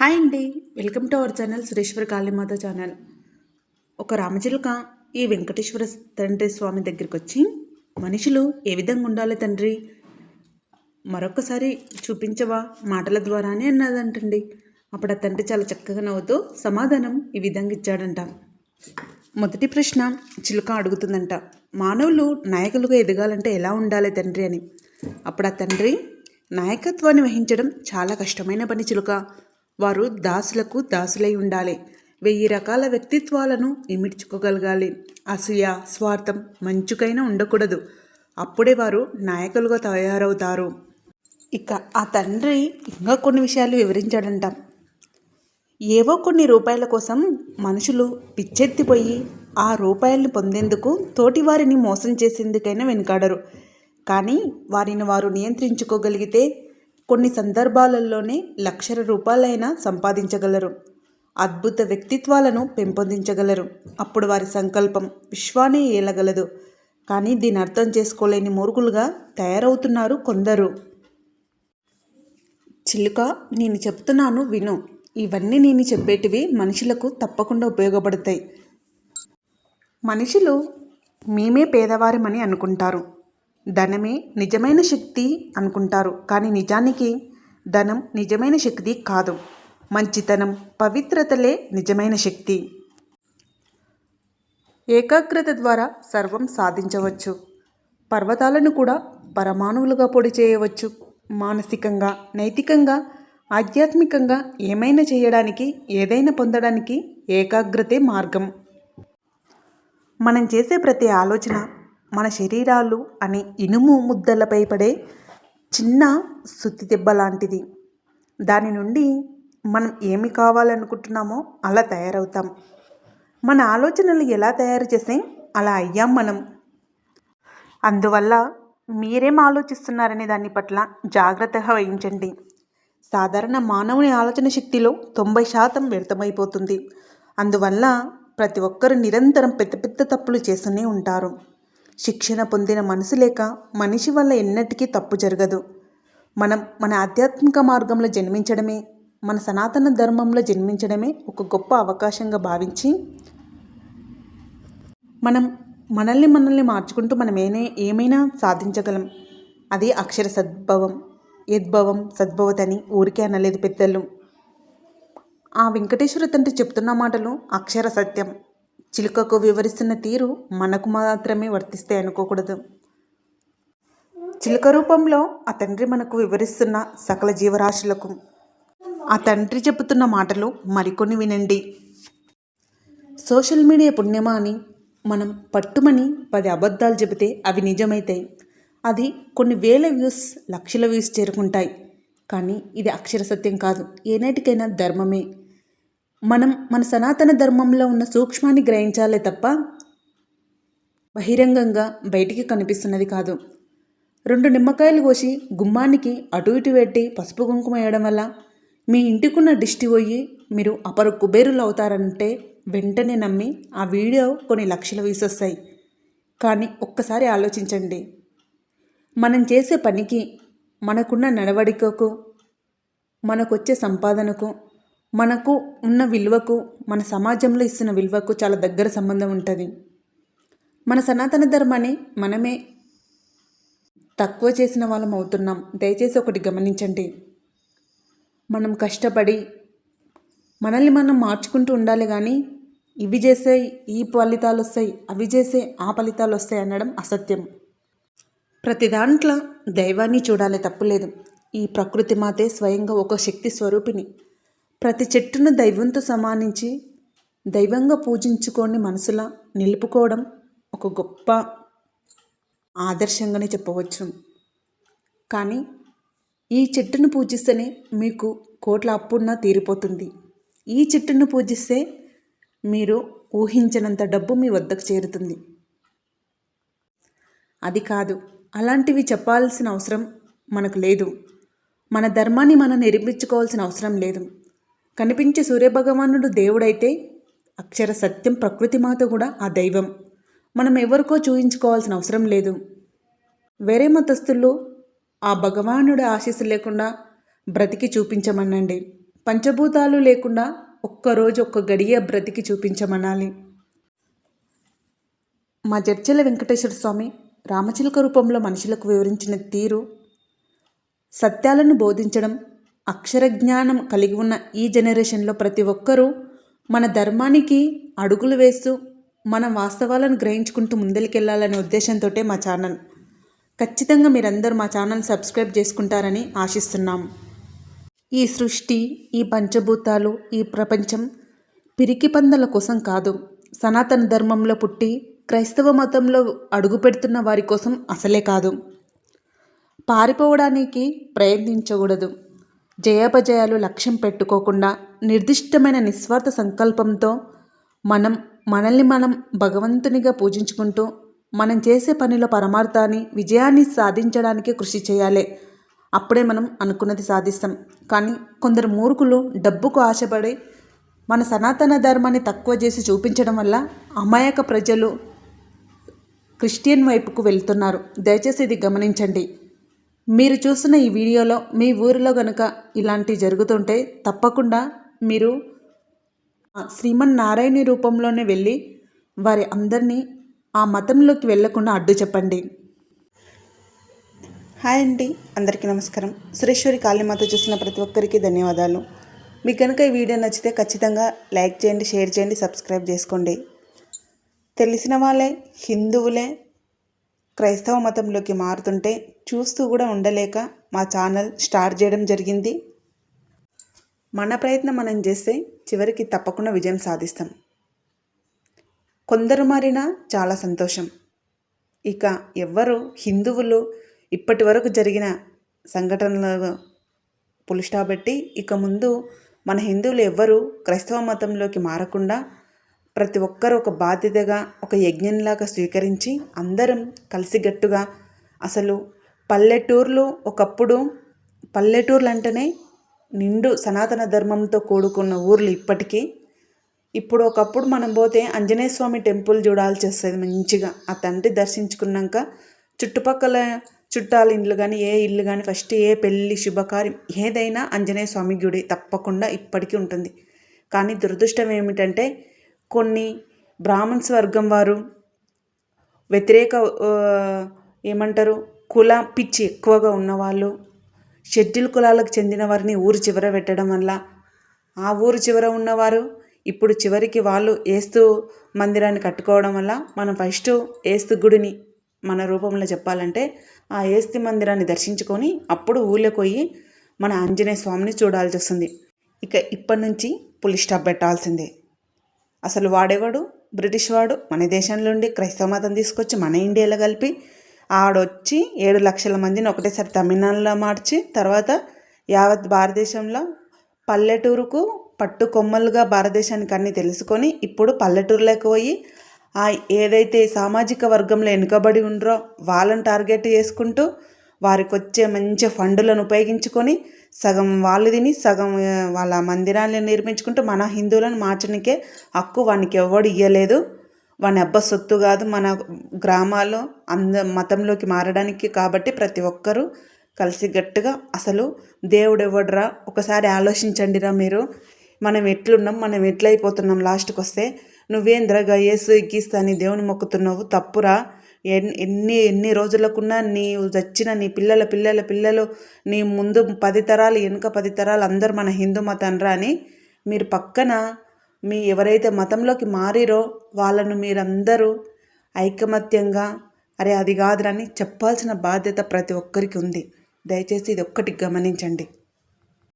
Hi అండి. Welcome to our channel Sureshwara Kalimata channel. ఒక రామచిలుక ఈ వెంకటేశ్వర తండ్రి స్వామి దగ్గరికి వచ్చి మనుషులు ఏ విధంగా ఉండాలి తండ్రి? మరొకసారి చూపించవా? మాటల ద్వారానే అన్నదంటండి. అప్పుడు ఆ తండ్రి చాలా చక్కగా నవ్వుతూ సమాధానం ఈ విధంగా ఇచ్చాడంట. మొదటి ప్రశ్న చిలుక అడుగుతుందంట మానవులు నాయకులుగా ఎదగాలంటే ఎలా ఉండాలి తండ్రి అని? అప్పుడు ఆ తండ్రి నాయకత్వాన్ని వహించడం చాలా కష్టమైన పని చిలుక. వారు దాసులకు దాసులై ఉండాలి. వెయ్యి రకాల వ్యక్తిత్వాలను ఇమిడ్చుకోగలగాలి. అసూయ స్వార్థం మంచుకైనా ఉండకూడదు. అప్పుడే వారు నాయకులుగా తయారవుతారు. ఇక ఆ తండ్రి ఇంకా కొన్ని విషయాలు వివరించాడంట. ఏవో కొన్ని రూపాయల కోసం మనుషులు పిచ్చెత్తిపోయి ఆ రూపాయల్ని పొందేందుకు తోటి వారిని మోసం చేసేందుకైనా వెనుకాడరు. కానీ వారిని వారు నియంత్రించుకోగలిగితే కొన్ని సందర్భాలలోనే లక్షల రూపాయలైనా సంపాదించగలరు. అద్భుత వ్యక్తిత్వాలను పెంపొందించగలరు. అప్పుడు వారి సంకల్పం విశ్వాన్ని ఏలగలదు. కానీ దీని అర్థం చేసుకోలేని మూర్ఖులుగా తయారవుతున్నారు కొందరు. చిలుక నేను చెప్తున్నాను విను. ఇవన్నీ నేను చెప్పేటివి మనుషులకు తప్పకుండా ఉపయోగపడతాయి. మనుషులు మేమే పేదవారమని అనుకుంటారు. ధనమే నిజమైన శక్తి అనుకుంటారు. కానీ నిజానికి ధనం నిజమైన శక్తి కాదు. మంచితనం పవిత్రతలే నిజమైన శక్తి. ఏకాగ్రత ద్వారా సర్వం సాధించవచ్చు. పర్వతాలను కూడా పరమాణువులుగా పొడి చేయవచ్చు. మానసికంగా నైతికంగా ఆధ్యాత్మికంగా ఏమైనా చేయడానికి ఏదైనా పొందడానికి ఏకాగ్రతే మార్గం. మనం చేసే ప్రతి ఆలోచన మన శరీరాలు అనే ఇనుము ముద్దలపై పడే చిన్న సుత్తి దెబ్బ లాంటిది. దాని నుండి మనం ఏమి కావాలనుకుంటున్నామో అలా తయారవుతాం. మన ఆలోచనలు ఎలా తయారు చేస్తే అలా అయ్యాం మనం. అందువల్ల మీరేం ఆలోచిస్తున్నారనే దాని పట్ల జాగ్రత్తగా వహించండి. సాధారణ మానవుని ఆలోచన శక్తిలో తొంభై శాతం వ్యర్థమైపోతుంది. అందువల్ల ప్రతి ఒక్కరు నిరంతరం పెద్ద పెద్ద తప్పులు చేస్తూనే ఉంటారు. శిక్షణ పొందిన మనసు లేక మనిషి వల్ల ఎన్నటికీ తప్పు జరగదు. మనం మన ఆధ్యాత్మిక మార్గంలో జన్మించడమే మన సనాతన ధర్మంలో జన్మించడమే ఒక గొప్ప అవకాశంగా భావించి మనం మనల్ని మనల్ని మార్చుకుంటూ మనం ఏనే ఏమైనా సాధించగలం. అదే అక్షర సద్భవం యద్భవం సద్భవతని ఊరికే అనలేదు పెద్దలు. ఆ వెంకటేశ్వర తండ్రి చెప్తున్న మాటలు అక్షర సత్యం. చిలుకకు వివరిస్తున్న తీరు మనకు మాత్రమే వర్తిస్తాయి అనుకోకూడదు. చిలుక రూపంలో ఆ తండ్రి మనకు వివరిస్తున్న సకల జీవరాశులకు. ఆ తండ్రి చెబుతున్న మాటలు మరికొన్ని వినండి. సోషల్ మీడియా పుణ్యమా అని మనం పట్టుమని పది అబద్ధాలు చెబితే అవి నిజమైతాయి. అది కొన్ని వేల వ్యూస్ లక్షల వ్యూస్ చేరుకుంటాయి. కానీ ఇది అక్షర సత్యం కాదు. ఏనాటికైనా ధర్మమే. మనం మన సనాతన ధర్మంలో ఉన్న సూక్ష్మాన్ని గ్రహించాలే తప్ప బహిరంగంగా బయటికి కనిపిస్తున్నది కాదు. రెండు నిమ్మకాయలు కోసి గుమ్మానికి అటు ఇటు పెట్టి పసుపు కుంకుమ వేయడం వల్ల మీ ఇంటికున్న దిష్టి పోయి మీరు అపర కుబేరులు అవుతారంటే వెంటనే నమ్మి ఆ వీడియో కొన్ని లక్షలు వీసొస్తాయి. కానీ ఒక్కసారి ఆలోచించండి. మనం చేసే పనికి మనకున్న నడవడికకు మనకొచ్చే సంపాదనకు మనకు ఉన్న విలువకు మన సమాజంలో ఇస్తున్న విలువకు చాలా దగ్గర సంబంధం ఉంటుంది. మన సనాతన ధర్మాన్ని మనమే తక్కువ చేసిన వాళ్ళం అవుతున్నాం. దయచేసి ఒకటి గమనించండి. మనం కష్టపడి మనల్ని మనం మార్చుకుంటూ ఉండాలి కానీ ఇవి చేసే ఈ ఫలితాలు వస్తాయి అవి చేసే ఆ ఫలితాలు వస్తాయి అనడం అసత్యం. ప్రతి దాంట్లో దైవాన్ని చూడాలి తప్పులేదు ఈ ప్రకృతి మాతే స్వయంగా ఒక శక్తి స్వరూపిణి. ప్రతి చెట్టును దైవంతో సమానించి దైవంగా పూజించుకొని మనసులా నిలుపుకోవడం ఒక గొప్ప ఆదర్శంగానే చెప్పవచ్చు. కానీ ఈ చెట్టును పూజిస్తేనే మీకు కోట్ల అప్పున్న తీరిపోతుంది. ఈ చెట్టును పూజిస్తే మీరు ఊహించినంత డబ్బు మీ వద్దకు చేరుతుంది. అది కాదు అలాంటివి చెప్పాల్సిన అవసరం మనకు లేదు. మన ధర్మాన్ని మనం నిర్మించుకోవాల్సిన అవసరం లేదు. కనిపించే సూర్యభగవానుడు దేవుడైతే అక్షర సత్యం ప్రకృతి మాత కూడా ఆ దైవం. మనం ఎవరికో చూయించుకోవాల్సిన అవసరం లేదు. వేరే మతస్థుల్లో ఆ భగవానుడి ఆశీస్సు లేకుండా బ్రతికి చూపించమనండి. పంచభూతాలు లేకుండా ఒక్కరోజు ఒక్క గడియ బ్రతికి చూపించమనాలి. మా జడ్చెల వెంకటేశ్వర స్వామి రామచిలుక రూపంలో మనుషులకు వివరించిన తీరు సత్యాలను బోధించడం అక్షర జ్ఞానం కలిగి ఉన్న ఈ జనరేషన్లో ప్రతి ఒక్కరూ మన ధర్మానికి అడుగులు వేస్తూ మన వాస్తవాలను గ్రహించుకుంటూ ముందరికెళ్ళాలనే ఉద్దేశంతో మా ఛానల్. ఖచ్చితంగా మీరందరూ మా ఛానల్ సబ్స్క్రైబ్ చేసుకుంటారని ఆశిస్తున్నాం. ఈ సృష్టి ఈ పంచభూతాలు ఈ ప్రపంచం పిరికి పందల కోసం కాదు సనాతన ధర్మంలో పుట్టి క్రైస్తవ మతంలో అడుగుపెడుతున్న వారి కోసం అసలే కాదు. పారిపోవడానికి ప్రయత్నించకూడదు. జయాపజయాలు లక్ష్యం పెట్టుకోకుండా నిర్దిష్టమైన నిస్వార్థ సంకల్పంతో మనం మనల్ని మనం భగవంతునిగా పూజించుకుంటూ మనం చేసే పనిలో పరమార్థాన్ని విజయాన్ని సాధించడానికి కృషి చేయాలి. అప్పుడే మనం అనుకున్నది సాధిస్తాం. కానీ కొందరు మూర్ఖులు డబ్బుకు ఆశపడి మన సనాతన ధర్మాన్ని తక్కువ చేసి చూపించడం వల్ల అమాయక ప్రజలు క్రిస్టియన్ వైపుకు వెళ్తున్నారు. దయచేసి ఇది గమనించండి. మీరు చూస్తున్న ఈ వీడియోలో మీ ఊరిలో కనుక ఇలాంటివి జరుగుతుంటే తప్పకుండా మీరు శ్రీమన్నారాయణి రూపంలోనే వెళ్ళి వారి అందరినీ ఆ మతంలోకి వెళ్ళకుండా అడ్డు చెప్పండి. హాయ్ అండి. అందరికీ నమస్కారం. సురేశ్వరి కాళీమాత చూసిన ప్రతి ఒక్కరికి ధన్యవాదాలు. మీకు కనుక ఈ వీడియో నచ్చితే ఖచ్చితంగా లైక్ చేయండి షేర్ చేయండి సబ్స్క్రైబ్ చేసుకోండి. తెలిసిన వాళ్ళే హిందువులే క్రైస్తవ మతంలోకి మారుతుంటే చూస్తూ కూడా ఉండలేక మా ఛానల్ స్టార్ట్ చేయడం జరిగింది. మన ప్రయత్నం మనం చేస్తే చివరికి తప్పకుండా విజయం సాధిస్తాం. కొందరు మారినా చాలా సంతోషం. ఇక ఎవ్వరు హిందువులు ఇప్పటి వరకు జరిగిన సంఘటనలు పులిస్టాబెట్టి ఇక ముందు మన హిందువులు ఎవ్వరూ క్రైస్తవ మతంలోకి మారకుండా ప్రతి ఒక్కరూ ఒక బాధ్యతగా ఒక యజ్ఞంలాగా స్వీకరించి అందరం కలిసిగట్టుగా అసలు పల్లెటూర్లు ఒకప్పుడు పల్లెటూర్లు అంటేనే నిండు సనాతన ధర్మంతో కూడుకున్న ఊర్లు ఇప్పటికీ. ఇప్పుడు ఒకప్పుడు మనం పోతే ఆంజనేయ స్వామి టెంపుల్ చూడాల్సి వస్తుంది మంచిగా. ఆ తండ్రి దర్శించుకున్నాక చుట్టుపక్కల చుట్టాల ఇండ్లు కానీ ఏ ఇల్లు కానీ ఫస్ట్ ఏ పెళ్ళి శుభకార్యం ఏదైనా ఆంజనేయ స్వామి గుడి తప్పకుండా ఇప్పటికీ ఉంటుంది. కానీ దురదృష్టం ఏమిటంటే కొన్ని బ్రాహ్మణ్స్ వర్గం వారు వ్యతిరేక ఏమంటారు కుల పిచ్చి ఎక్కువగా ఉన్నవాళ్ళు షెడ్యూల్ కులాలకు చెందిన వారిని ఊరు చివర పెట్టడం వల్ల ఆ ఊరు చివర ఉన్నవారు ఇప్పుడు చివరికి వాళ్ళు ఏస్తు మందిరాన్ని కట్టుకోవడం వల్ల మనం ఫస్ట్ ఏస్తు గుడిని మన రూపంలో చెప్పాలంటే ఆ ఏస్తి మందిరాన్ని దర్శించుకొని అప్పుడు ఊళ్ళోకి పోయి మన ఆంజనేయ స్వామిని చూడాల్సి వస్తుంది. ఇక ఇప్పటి నుంచి పులి స్టాప్ పెట్టాల్సిందే. అసలు వాడేవాడు? బ్రిటిష్ వాడు. మన దేశంలో ఉండి క్రైస్తవ మతం తీసుకొచ్చి మన ఇండియాలో కలిపి ఆడొచ్చి ఏడు లక్షల మందిని ఒకటేసారి తమిళనాడులో మార్చి తర్వాత యావత్ భారతదేశంలో పల్లెటూరుకు పట్టు కొమ్మలుగా భారతదేశానికి అన్నీ తెలుసుకొని ఇప్పుడు పల్లెటూరులోకి పోయి ఆ ఏదైతే సామాజిక వర్గంలో వెనుకబడి ఉండరో వాళ్ళని టార్గెట్ చేసుకుంటూ వారికి వచ్చే మంచి ఫండులను ఉపయోగించుకొని సగం వాళ్ళు తిని సగం వాళ్ళ మందిరాన్ని నిర్మించుకుంటూ మన హిందువులను మార్చడానికే హక్కు వానికి ఎవడు ఇవ్వలేదు వాని అబ్బ సొత్తు కాదు మన గ్రామాల్లో అంద మతంలోకి మారడానికి కాబట్టి ప్రతి ఒక్కరూ కలిసి గట్టిగా అసలు దేవుడు ఎవడరా ఒకసారి ఆలోచించండిరా మీరు. మనం ఎట్లున్నాం మనం ఎట్లయిపోతున్నాం లాస్ట్కి వస్తే నువ్వేంద్రగా ఏసు ఎక్కిస్తా అని దేవుని మొక్కుతున్నావు తప్పురా? ఎన్ని ఎన్ని రోజులకున్నా నీ చచ్చిన నీ పిల్లల పిల్లల పిల్లలు నీ ముందు పది తరాలు వెనుక పది తరాలు అందరు మన హిందూ మతంరా అని మీరు పక్కన మీ ఎవరైతే మతంలోకి మారిరో వాళ్ళను మీరందరూ ఐకమత్యంగా అరే అది కాదురని చెప్పాల్సిన బాధ్యత ప్రతి ఒక్కరికి ఉంది. దయచేసి ఇది ఒక్కటి గమనించండి.